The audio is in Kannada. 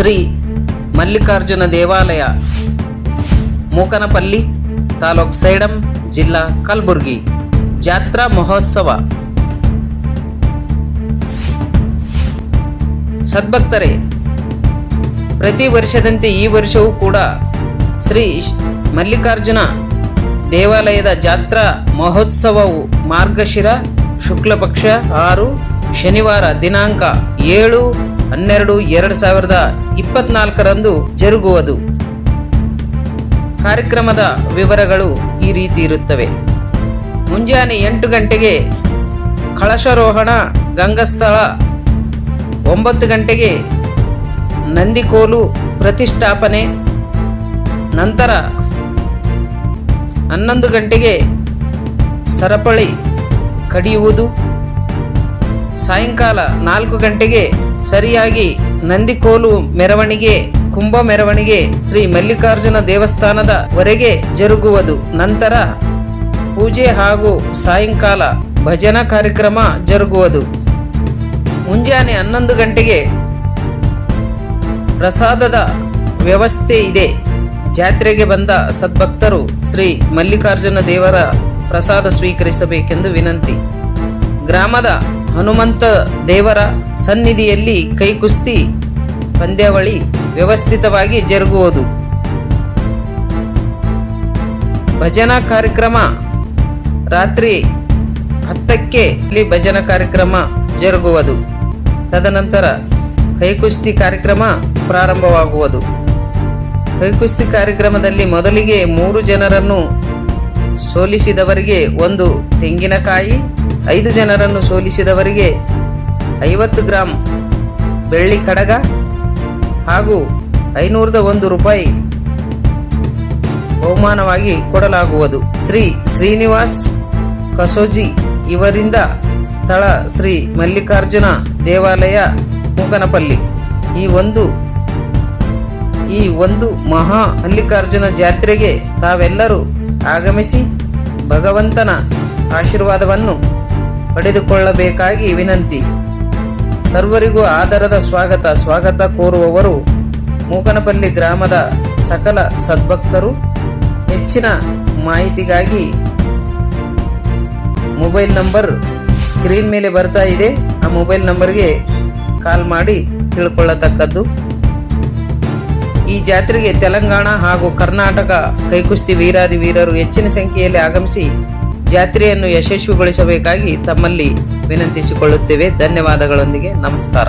ಶ್ರೀ ಮಲ್ಲಿಕಾರ್ಜುನ ದೇವಾಲಯ, ಮೂಕನಪಲ್ಲಿ ತಾಲೂಕ್ ಸೈಡಂ, ಜಿಲ್ಲಾ ಕಲಬುರ್ಗಿ. ಜಾತ್ರಾ ಮಹೋತ್ಸವ. ಸದ್ಭಕ್ತರೇ, ಪ್ರತಿ ವರ್ಷದಂತೆ ಈ ವರ್ಷವೂ ಕೂಡ ಶ್ರೀ ಮಲ್ಲಿಕಾರ್ಜುನ ದೇವಾಲಯದ ಜಾತ್ರಾ ಮಹೋತ್ಸವವು ಮಾರ್ಗಶಿರ, ಶುಕ್ಲಪಕ್ಷ ಆರು, ಶನಿವಾರ ದಿನಾಂಕ ಏಳು ಹನ್ನೆರಡು, ಎರಡು ಸಾವಿರದ ಇಪ್ಪತ್ನಾಲ್ಕರಂದು ಜರುಗುವುದು. ಕಾರ್ಯಕ್ರಮದ ವಿವರಗಳು ಈ ರೀತಿ ಇರುತ್ತವೆ. ಮುಂಜಾನೆ ಎಂಟು ಗಂಟೆಗೆ ಕಳಶಾರೋಹಣ ಗಂಗಸ್ಥಳ, ಒಂಬತ್ತು ಗಂಟೆಗೆ ನಂದಿಕೋಲು ಪ್ರತಿಷ್ಠಾಪನೆ, ನಂತರ ಹನ್ನೊಂದು ಗಂಟೆಗೆ ಸರಪಳಿ ಕಡಿಯುವುದು. ಸಾಯಂಕಾಲ ನಾಲ್ಕು ಗಂಟೆಗೆ ಸರಿಯಾಗಿ ನಂದಿಕೋಲು ಮೆರವಣಿಗೆ, ಕುಂಭ ಮೆರವಣಿಗೆ ಶ್ರೀ ಮಲ್ಲಿಕಾರ್ಜುನ ದೇವಸ್ಥಾನದ ವರೆಗೆ ಜರುಗುವುದು. ನಂತರ ಪೂಜೆ ಹಾಗೂ ಸಾಯಂಕಾಲ ಭಜನಾ ಕಾರ್ಯಕ್ರಮ ಜರುಗುವುದು. ಮುಂಜಾನೆ ಹನ್ನೊಂದು ಗಂಟೆಗೆ ಪ್ರಸಾದದ ವ್ಯವಸ್ಥೆ ಇದೆ. ಜಾತ್ರೆಗೆ ಬಂದ ಸದ್ಭಕ್ತರು ಶ್ರೀ ಮಲ್ಲಿಕಾರ್ಜುನ ದೇವರ ಪ್ರಸಾದ ಸ್ವೀಕರಿಸಬೇಕೆಂದು ವಿನಂತಿ. ಗ್ರಾಮದ ಹನುಮಂತ ದೇವರ ಸನ್ನಿಧಿಯಲ್ಲಿ ಕೈಕುಸ್ತಿ ಪಂದ್ಯಾವಳಿ ವ್ಯವಸ್ಥಿತವಾಗಿ ಜರುಗುವುದು. ಭಜನಾ ಕಾರ್ಯಕ್ರಮ ರಾತ್ರಿ ಹತ್ತಕ್ಕೆ ಇಲ್ಲಿ ಭಜನಾ ಕಾರ್ಯಕ್ರಮ ಜರುಗುವುದು. ತದನಂತರ ಕೈಕುಸ್ತಿ ಕಾರ್ಯಕ್ರಮ ಪ್ರಾರಂಭವಾಗುವುದು. ಕೈಕುಸ್ತಿ ಕಾರ್ಯಕ್ರಮದಲ್ಲಿ ಮೊದಲಿಗೆ ಮೂರು ಜನರನ್ನು ಸೋಲಿಸಿದವರಿಗೆ ಒಂದು ತೆಂಗಿನಕಾಯಿ ಐದು ಜನರನ್ನು ಸೋಲಿಸಿದವರಿಗೆ ಐವತ್ತು ಗ್ರಾಂ ಬೆಳ್ಳಿ ಕಡಗ ಹಾಗೂ ಐನೂರದ ಒಂದು ರೂಪಾಯಿ ಬಹುಮಾನವಾಗಿ ಕೊಡಲಾಗುವುದು. ಶ್ರೀ ಶ್ರೀನಿವಾಸ್ ಕಸೋಜಿ ಇವರಿಂದ ಸ್ಥಳ ಶ್ರೀ ಮಲ್ಲಿಕಾರ್ಜುನ ದೇವಾಲಯ ಮೂಕನಪಲ್ಲಿ. ಈ ಒಂದು ಈ ಒಂದು ಮಹಾ ಮಲ್ಲಿಕಾರ್ಜುನ ಜಾತ್ರೆಗೆ ತಾವೆಲ್ಲರೂ ಆಗಮಿಸಿ ಭಗವಂತನ ಆಶೀರ್ವಾದವನ್ನು ಪಡೆದುಕೊಳ್ಳಬೇಕಾಗಿ ವಿನಂತಿ. ಸರ್ವರಿಗೂ ಆದರದ ಸ್ವಾಗತ. ಸ್ವಾಗತ ಕೋರುವವರು ಮೂಕನಪಲ್ಲಿ ಗ್ರಾಮದ ಸಕಲ ಸದ್ಭಕ್ತರು. ಹೆಚ್ಚಿನ ಮಾಹಿತಿಗಾಗಿ ಮೊಬೈಲ್ ನಂಬರ್ ಸ್ಕ್ರೀನ್ ಮೇಲೆ ಬರ್ತಾ ಇದೆ. ಆ ಮೊಬೈಲ್ ನಂಬರ್ಗೆ ಕಾಲ್ ಮಾಡಿ ತಿಳ್ಕೊಳ್ಳತಕ್ಕದ್ದು. ಈ ಜಾತ್ರೆಗೆ ತೆಲಂಗಾಣ ಹಾಗೂ ಕರ್ನಾಟಕ ಕೈಕುಸ್ತಿ ವೀರಾದಿ ವೀರರು ಹೆಚ್ಚಿನ ಸಂಖ್ಯೆಯಲ್ಲಿ ಆಗಮಿಸಿ ಜಾತ್ರೆಯನ್ನು ಯಶಸ್ವಿಗೊಳಿಸಬೇಕಾಗಿ ತಮ್ಮಲ್ಲಿ ವಿನಂತಿಸಿಕೊಳ್ಳುತ್ತೇವೆ. ಧನ್ಯವಾದಗಳೊಂದಿಗೆ ನಮಸ್ಕಾರ.